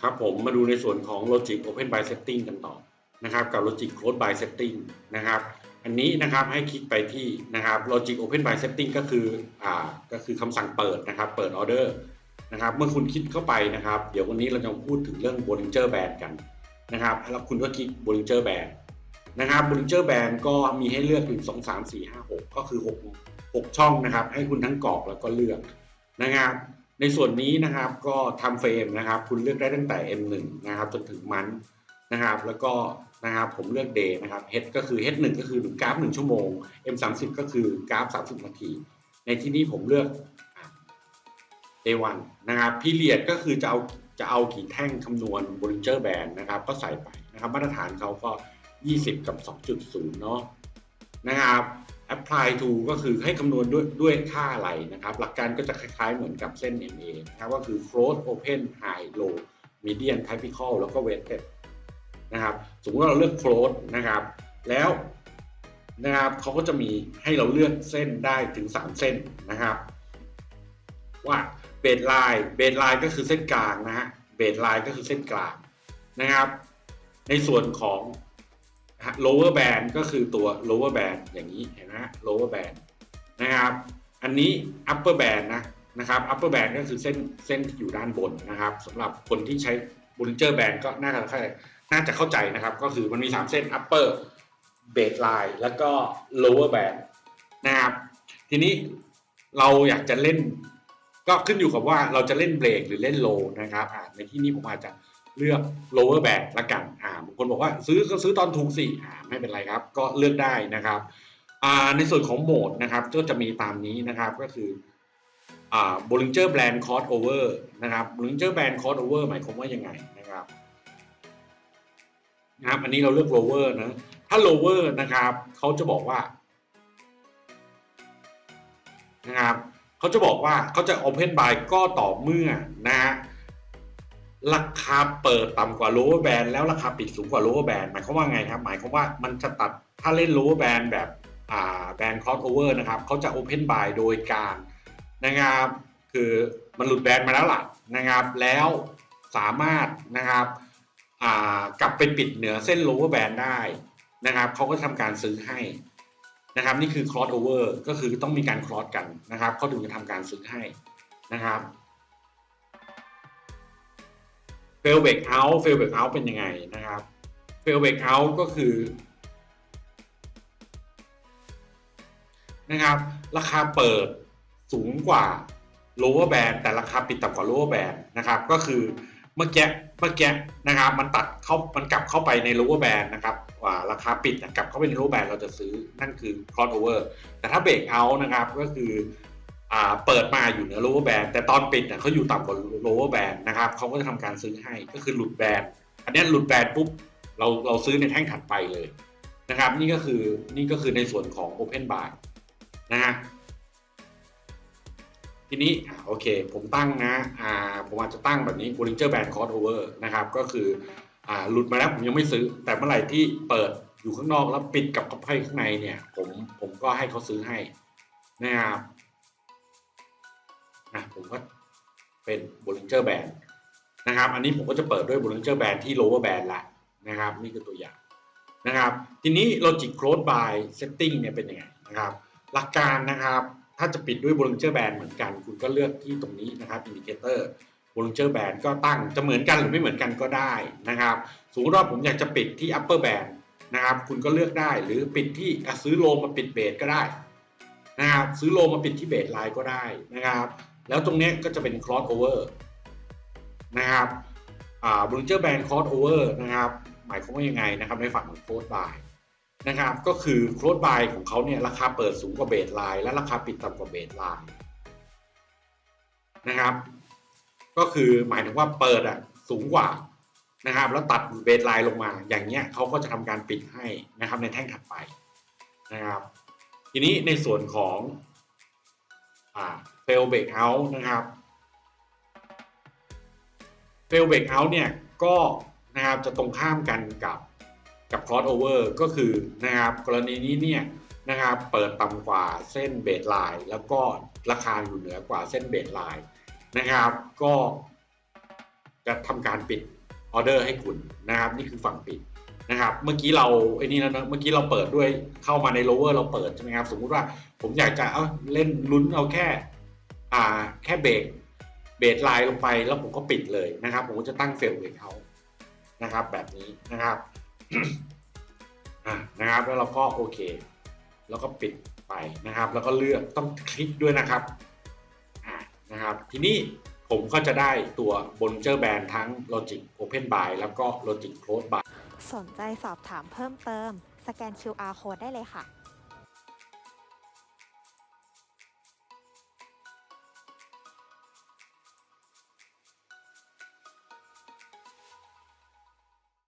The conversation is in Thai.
ครับผมมาดูในส่วนของ Logic Open by Setting กันต่อนะครับกับ Logic Close by Setting นะครับอันนี้นะครับให้คลิกไปที่นะครับ Logic Open by Setting ก็คืออ่าก็คือคำสั่งเปิดนะครับเปิดออเดอร์นะครับเมื่อคุณคลิกเข้าไปนะครับ เดี๋ยววันนี้เราจะพูดถึงเรื่อง Bollinger Band กันนะครับแล้วคุณก็คลิก Bollinger Band นะครับ Bollinger Band ก็มีให้เลือก1 2 3 4 5 6 ก็คือ 6 6 ช่องนะครับ ให้คุณทั้งกรอกแล้วก็เลือกนะครับ ในส่วนนี้นะครับก็ทำเฟรมนะครับ คุณเลือกได้ตั้งแต่ M1 นะครับจนถึงมันนะครับ แล้วก็นะครับผมเลือก day นะครับ H ก็คือ H1 ก็คือ1กราฟ 1 ชั่วโมง M30 ก็คือกราฟ 30 นาที ในที่นี้ผมเลือก day 1นะครับ period ก็คือจะเอาจะเอากี่แท่งคำนวณ Bollinger Band นะครับ ก็ใส่ไปนะครับ มาตรฐานเขาก็ 20 กับ 2.0 เนาะนะครับ apply to ก็คือให้คำนวณด้วยด้วยค่าอะไรนะครับ หลักการก็จะคล้าย ๆ เหมือนกับเส้น MA นะครับก็คือ float open high low median typical แล้วก็ weighted นะครับ สมมติว่าเราเลือก float นะครับ แล้วนะครับเขาก็จะมีให้เราเลือกเส้นได้ถึง 3 เส้นนะครับ ว่าเบสไลน์เบสไลน์ก็คือเส้นกลางนะฮะเบสไลน์ก็คือเส้นกลางนะครับ ในส่วนของ lower band ก็คือตัว lower band อย่างนี้เห็นไหมฮะ lower band นะครับ อันนี้ upper band นะนะครับ upper band ก็คือเส้นเส้นที่อยู่ด้านบนนะครับสำหรับคนที่ใช้ Bollinger Band ก็น่าจะเข้าใจน่าจะเข้าใจนะครับ ก็คือมันมี 3 เส้น upper base line แล้วก็ lower band นะครับ ทีนี้เราอยากจะเล่น ก็ขึ้นอยู่กับว่าเราจะเล่นเบรกหรือเล่นโลนะครับในที่นี้ผมอาจจะ เลือก lower band ละกันอ่าบางคนบอกว่าซื้อก็ซื้อตอนถูกสิอ่าไม่เป็นไรครับ ก็เลือกได้นะครับอ่าในส่วนของโหมดนะครับก็จะมีตามนี้นะครับก็คืออ่า Bollinger Band Crossover นะครับ Bollinger Band Crossover หมายความว่ายังไงนะครับนะครับอันนี้เราเลือก lower นะถ้า lower นะครับเขาจะบอกว่านะครับเขาจะบอกว่าเขาจะ Open Buy ก็ต่อเมื่อนะฮะ ราคาเปิดต่ำกว่า lower band แล้วราคาปิดสูงกว่า lower band หมายความว่าไงครับ หมายความว่ามันจะตัดถ้าเล่น lower band แบบอ่า band crossover นะครับเขาจะ open buy โดยการนะครับคือมันหลุดแบนมาแล้วล่ะนะครับ แล้วสามารถนะครับอ่ากลับไปปิดเหนือเส้น lower band ได้นะครับเขาก็ทำการซื้อให้นะครับนี่คือ crossover ก็คือต้องมีการ cross กันนะครับเขาถึงจะทำการซื้อให้นะครับ fail break out fail break out เป็นยังไงนะครับ fail break out ก็คือนะครับราคาเปิดสูงกว่า lower band แต่ราคาปิดต่ำกว่า lower band นะครับก็คือเมื่อกี้เมื่อกี้นะครับมันตัดเข้ามันกลับเข้าไปใน lower band นะครับว่าราคาปิดกลับเข้าไปใน lower band เราจะซื้อนั่นคือ crossover แต่ถ้า break out นะครับก็คือ เปิดมาอยู่เหนือ lower band แต่ตอนปิดเนี่ยเขาอยู่ต่ำกว่า lower band นะครับเขาก็จะทำการซื้อให้ก็คือหลุดแบนอันนี้หลุดแบนปุ๊บเราเราซื้อในแท่งถัดไปเลยนะครับ นี่ก็คือนี่ก็คือในส่วนของ open buy นะฮะทีนี้โอเค ผมตั้งนะอ่าผมอาจจะตั้งแบบนี้ Bollinger Band Crossover นะครับ ก็คืออ่าหลุดมาแล้วผมยังไม่ซื้อ แต่เมื่อไหร่ที่เปิดอยู่ข้างนอกแล้วปิดกับกับไพ่ข้างในเนี่ย ผมผมก็ให้เขาซื้อให้นะครับ นะผมก็เป็น Bollinger Band นะครับ อันนี้ผมก็จะเปิดด้วย Bollinger Band ที่ lower band ละนะครับ นี่คือตัวอย่างนะครับ ทีนี้ Logic Close by Setting เนี่ยเป็นยังไงนะครับ หลักการนะครับ ถ้าจะปิดด้วย Bollinger Band เหมือนกัน คุณก็เลือกที่ตรงนี้นะครับ Indicator Bollinger Band ก็ตั้งจะเหมือนกันหรือไม่เหมือนกันก็ได้นะครับสมมติว่าผมอยากจะปิดที่ Upper Band นะครับคุณก็เลือกได้หรือปิดที่ซื้อโลมาปิดเบสก็ได้นะครับซื้อโลมาปิดที่เบสไลน์ก็ได้นะครับ แล้วตรงนี้ก็จะเป็น crossover นะครับอ่า Bollinger Band crossover นะครับ หมายความว่ายังไงนะครับในฝั่งของ close buy นะครับ ก็คือ close buy ของเขาเนี่ยราคาเปิดสูงกว่าเบสไลน์และราคาปิดต่ำกว่าเบสไลน์นะครับ ก็คือหมายถึงว่าเปิดอะสูงกว่านะครับแล้วตัดเบสไลน์ลงมา อย่างเงี้ยเขาก็จะทำการปิดให้นะครับในแท่งถัดไปนะครับ ทีนี้ในส่วนของ อ่า fail break out นะครับ fail break out เนี่ยก็นะครับจะตรงข้ามกันกับกับ crossover ก็คือนะครับกรณีนี้เนี่ยนะครับเปิดต่ำกว่าเส้นเบสไลน์แล้วก็ราคาอยู่เหนือกว่าเส้นเบสไลน์นะครับก็จะทำการปิดออเดอร์ให้คุณนะครับ นี่คือฝั่งปิด นะครับ เมื่อกี้เราไอ้นี่แล้วนะเมื่อกี้เราเปิดด้วยเข้ามาใน lower เราเปิดใช่ไหมครับ สมมุติว่าผมอยากจะเอาเล่นลุ้นเอาแค่ อ่า แค่เบรกเบรกไลน์ลงไปแล้วผมก็ปิดเลยนะครับ ผมจะตั้งเฟลเบรกเอานะครับ แบบนี้นะครับอ่านะครับ แล้วเราก็โอเค แล้วก็ปิดไปนะครับ แล้วก็เลือกต้องคลิกด้วยนะครับอ่านะครับ ทีนี้ผมก็จะได้ตัวบนเจอร์แบนทั้ง Logic Open By แล้วก็ Logic Close By สนใจสอบถามเพิ่มเติม สแกน QR code ได้เลยค่ะ